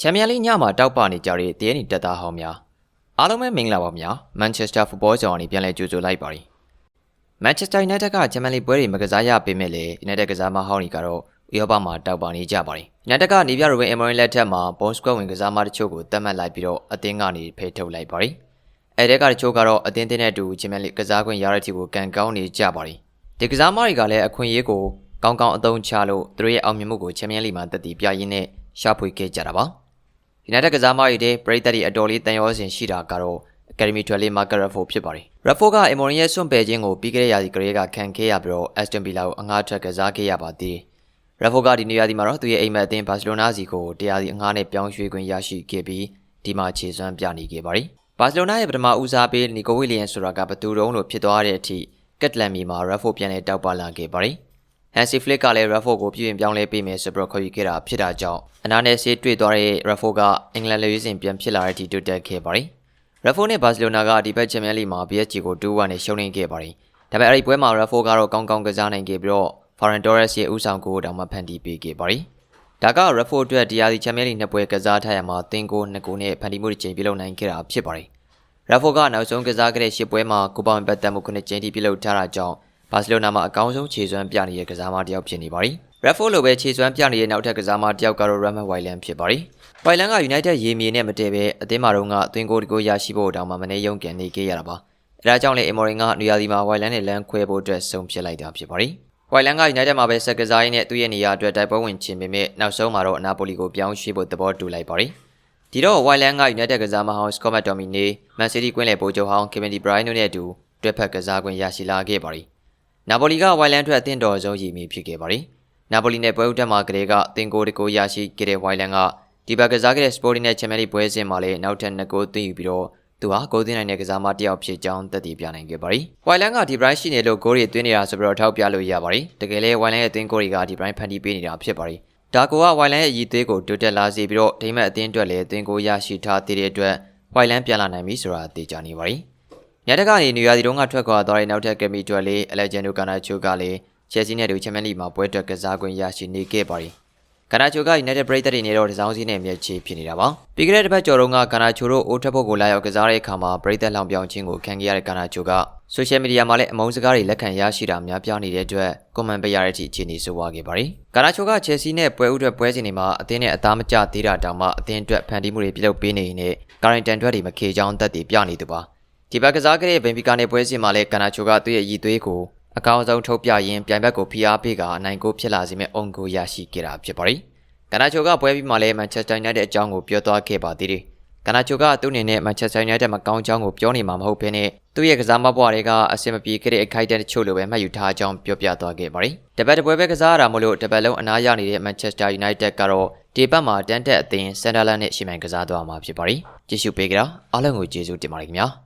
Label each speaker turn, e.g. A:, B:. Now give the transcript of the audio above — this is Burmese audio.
A: ချန်ပီယံလိညမှာတောက်ပနေကြတဲ့တရေနီတက်သားဟောင်းများအားလုံးပဲမင်္ဂလာပါဗျာမန်ချက်စတာဖူဘောကြော်အနေပြန်လဲကြိုဆိုလိုက်ပါရီမန်ချက်စတာယူနိုက်တက်ကချန်ပီယံလိပွဲတွေမကစားရပေမဲ့လည်းယူနိုက်တက်ကစားမဟောင်းတွေကတော့ဥရောပမှာတောက်ပနေကြပါရီယူနိုက်တက်ကနေပြရိုဝင်အမေရင်လက်ထက်မှာဘွန်စကွက်ဝင်ကစားမတချို့ကိုတတ်မှတ်လိုက်ပြီးတော့အသင်းကနေဖယ်ထုတ်လိုက်ပါရီအဲ့တဲ့ကတချို့ကတော့အသင်းတင်းတဲ့အတူချန်ပီယံလိကစားခွင့်ရတဲ့တီကိုကန်ကောင်းနေကြပါရီဒီကစားမတွေကလည်းအခွင့်အရေးကိုကောင်းကောင်းအသုံးချလို့သူတို့ရဲ့အောင်မြင်မှုကိုချန်ပီယံလိမှာတက်တည်ပြရင်းနဲ့ရှာဖွေခဲ့ကြတာပါ United ကစားမတွေတဲ့ပရိသတ်တွေအတော်လေးတန်ရောစင်ရှိတာကတော့ Academy 12လေး Mark Raffo ဖြစ်ပါတယ်။ Raffo က Emory ရဲ့စွန့်ပယ်ခြင်းကိုပြီးခဲ့တဲ့ရာသီကလေးကခံခဲ့ရပြီးတော့ Aston Villa ကိုအငှားထွက်ကစားခဲ့ရပါသေးတယ်။ Raffo ကဒီနေရာဒီမှာတော့သူရဲ့အိမ်မက်အသင်း Barcelona စီကိုတရားစီအငှားနဲ့ပြောင်းရွှေ့ခွင့်ရရှိခဲ့ပြီးဒီမှာခြေစွမ်းပြနေခဲ့ပါတယ်။ Barcelona ရဲ့ပထမဦးစားပေး Nico Williams ဆိုတာကဘသူတုံးလို့ဖြစ်သွားတဲ့အထိကက်တလန်မီမှာ Raffo ပြန်လဲတောက်ပလာခဲ့ပါတယ်။ Hansi Flick ကလည်း Raffo ကိုပြည်ရင်ပြောင်းလဲပေးမယ်ဆိုပြီးခေါ်ယူခဲ့တာဖြစ်တာကြောင့်အနာနဲ့ဆေးတွေ့သွားတဲ့ Raffo ကအင်္ဂလန်လူရေးစဉ်ပြန်ဖြစ်လာတဲ့အထိတိုးတက်ခဲ့ပါတယ်။ Raffo နဲ့ Barcelona ကဒီဘက်ချန်ပီယံလိမှာ PSG ကို2-1နဲ့ရှုံးနိမ့်ခဲ့ပါတယ်။ဒါပေမဲ့အဲ့ဒီပွဲမှာ Raffo ကတော့ကောင်းကောင်းကစားနိုင်ခဲ့ပြီးတော့ Ferran Torres ရဲ့ဦးဆောင်ဂိုးတောင်မှဖန်တီးပေးခဲ့ပါတယ်။ဒါက Raffo အတွက်တရားစီချန်ပီယံလိနှစ်ပွဲကစားထားရမှာသင်းကို2ဂိုးနဲ့ဖန်တီးမှုတစ်ချိန်ပြုလုပ်နိုင်ခဲ့တာဖြစ်ပါတယ်။ Raffo ကနောက်ဆုံးကစားခဲ့တဲ့၈ပွဲမှာကိုပါဝင်ပတ်သက်မှု9ချိန်ထိပြုလုပ်ထားတာကြောင့် ဘာစီလိုနာမှာအကောင်းဆုံးခြေစွမ်းပြနေတဲ့ကစားမတစ်ယောက်ဖြစ်နေပါပြီ။ Raffo လိုပဲခြေစွမ်းပြနေတဲ့နောက်ထပ်ကစားမတစ်ယောက်ကတော့ Ramat Wailan ဖြစ်ပါတယ်။ Wailan က United ရေမြေနဲ့မတည့်ပဲအသင်းမှာတော့ကအသွင်ကိုယ်တကိုရရှိဖို့တောင်မှမနေရုံကန်နေခဲ့ရတာပါ။အဲဒါကြောင့်လေ Emory ကနေရာဒီမှာ Wailan နဲ့လမ်းခွဲဖို့အတွက်ဆုံးဖြတ်လိုက်တာဖြစ်ပါတယ်။ Wailan က United မှာပဲဆက်ကစားရင်းနဲ့သူ့ရဲ့နေရာအတွက်တိုက်ပွဲဝင်ခြင်းပေမဲ့နောက်ဆုံးမှာတော့အနာပိုလီကိုပြောင်းရွှေ့ဖို့သဘောတူလိုက်ပါတယ်။ဒီတော့ Wailan က United ကစားမဟောင်း Scott McTominay, Man City ကွင်းလယ်ပိုချုပ်ဟောင်း Kevin De Bruyne တို့နဲ့အတူတွဲဖက်ကစားခွင့်ရရှိလာခဲ့ပါတယ်။ နာပိုလီကဝိုင်လန်အတွက်အသင့်တော်ဆုံးရည်မည်ဖြစ်ခဲ့ပါတယ်။နာပိုလီနဲ့ပွဲဥတက်မှာကလေးကတင်ကိုတကိုရရှိခဲ့တဲ့ဝိုင်လန်ကဒီဘက်ကစားခဲ့တဲ့ Sporting နဲ့ Champions League ပွဲစဉ်မှာလည်းနောက်ထပ်2ဂိုးသွင်းယူပြီးတော့သူဟာဂိုးသွင်းနိုင်တဲ့ကစားမတစ်ယောက်ဖြစ်ကြောင်းသက်သေပြနိုင်ခဲ့ပါတယ်။ဝိုင်လန်ကဒီဘရိုင်းရှိနေလို့ဂိုးတွေသွင်းနေတာဆိုပြီးတော့ထောက်ပြလို့ရပါတယ်။တကယ်လဲဝိုင်လန်ရဲ့သွင်းဂိုးတွေကဒီဘရိုင်းဖန်တီးပေးနေတာဖြစ်ပါတယ်။ဒါကိုကဝိုင်လန်ရဲ့အည်သွေးကိုတိုးတက်လာစေပြီးတော့ဒိမတ်အသင်းအတွက်လည်းသွင်းဂိုးရရှိထားတဲ့အတွက်ဝိုင်လန်ပြန်လာနိုင်ပြီဆိုတာသိကြနေပါတယ်။ ညတကနေနယူးယားစီတုန်းကထွက်ခွာသွားတဲ့နောက်ထပ်ကမီတွက်လေးအလက်ဂျန်ဒိုကာနာချိုကလည်းချယ်ဆီနဲ့တူချန်ပီယံလိမှာပွဲတွက်ကစားခွင့်ရရှိနေခဲ့ပါတယ်။ကာနာချိုက United ပရိသတ်တွေနေတော့တစောင်းစီးနဲ့မျက်ခြေဖြစ်နေတာပါ။ပြီးခဲ့တဲ့တစ်ပတ်ကျော်တုန်းကကာနာချိုတို့အိုးထက်ဖို့ကိုလာရောက်ကစားတဲ့အခါမှာပရိသတ်လောင်ပြောင်ခြင်းကိုခံခဲ့ရတဲ့ကာနာချိုကဆိုရှယ်မီဒီယာမှာလည်းအမုန်းစကားတွေလက်ခံရရှိတာများပြားနေတဲ့အတွက်ကွန်မန့်ပေးရတဲ့အထိအခြေအနေဆိုးဝါးခဲ့ပါတယ်။ကာနာချိုကချယ်ဆီနဲ့ပွဲဥအတွက်ပွဲစဉ်တွေမှာအသင်းနဲ့အသားမကျသေးတာတောင်မှအသင်းအတွက်ဖန်တီးမှုတွေပြုလုပ်ပေးနေရင်လည်းကာရင်တန်ထွက်တွေမခေချောင်းသက်တည်ပြနေသူပါ။ ဒီဘက်ကစားခဲ့တဲ့ဘင်ဖီကာနဲ့ပွဲစဉ်မှာလည်းကာနာချိုကသူ့ရဲ့ရည်သွေးကိုအကောင်းဆုံးထုတ်ပြရင်းပြိုင်ဘက်ကိုဖိအားပေးကအနိုင်ကိုဖြစ်လာစေမဲ့အုံကိုရရှိခဲ့တာဖြစ်ပါတယ်။ကနာချိုကပွဲပြီးမှလည်းမန်ချက်စတာယူနိုက်တက်အကြောင်းကိုပြောသွားခဲ့ပါသေးတယ်။ကနာချိုကသူ့အနေနဲ့မန်ချက်စတာယူနိုက်တက်မကောင်းကြောင်းကိုပြောနေမှာမဟုတ်ဘဲနဲ့သူ့ရဲ့ကစားမဘွားတွေကအဆင်မပြေခဲ့တဲ့အခိုက်အတန့်တချို့လိုပဲမှတ်ယူထားကြောင်းပြောပြသွားခဲ့ပါတယ်။တပတ်တပွဲပဲကစားရတာမို့လို့တပတ်လုံးအနားရနေတဲ့မန်ချက်စတာယူနိုက်တက်ကတော့ဒီပတ်မှာတန်တက်အသင်းဆန်ဒါလန်နဲ့ရှီမန်ကစားသွားမှာဖြစ်ပါတယ်။ကြည့်ရှုပေးကြတာအားလုံးကိုကျေးဇူးတင်ပါတယ်ခင်ဗျာ။